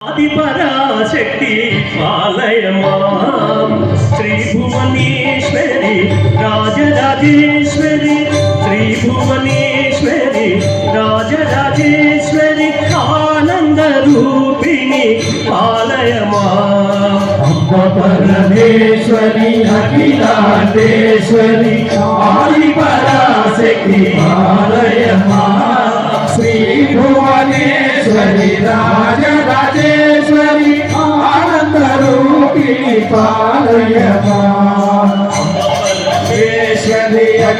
ఆదిపరాశక్తి పాలయమా శ్రీ భువనేశ్వరి రాజరాజేశ్వరి శ్రీ భువనేశ్వరి రాజరాజేశ్వరి ఆనంద రూపిణి పాలయమా పరమేశ్వరి అఖిలాండేశ్వరి ఆది పరాశక్తి ఆలయమా? శ్రీ భువనేశ్వరి రాజ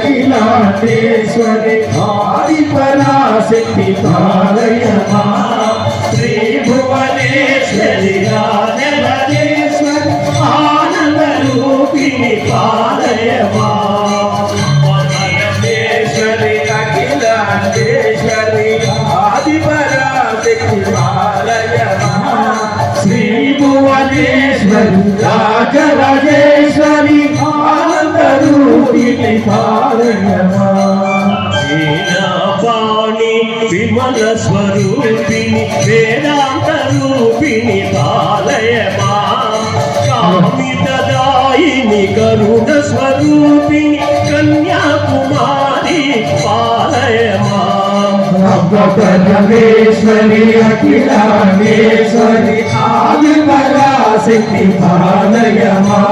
అఖిలాండేశ్వరి ఆది పరాశక్తి పాలయ శ్రీ భువనేశ్వరి రాజరాజేశ్వరి ఆనంద రూపిణి పాలయమా పరమేశ్వరి అఖిలాండేశ్వరి ఆది పరాశక్తి పాలయ శ్రీ భువనేశ్వరి రాజరాజేశ్వరి వీణాపాణి విమల స్వరూపిణి వేదాంత రూపిణి పాలయమా కామితదాయిని కరుణ స్వరూపిణి కన్యాకుమారి పాలయమా? పరమేశ్వరి అఖిలాండేశ్వరి ఆది పరాశక్తి పాలయమా?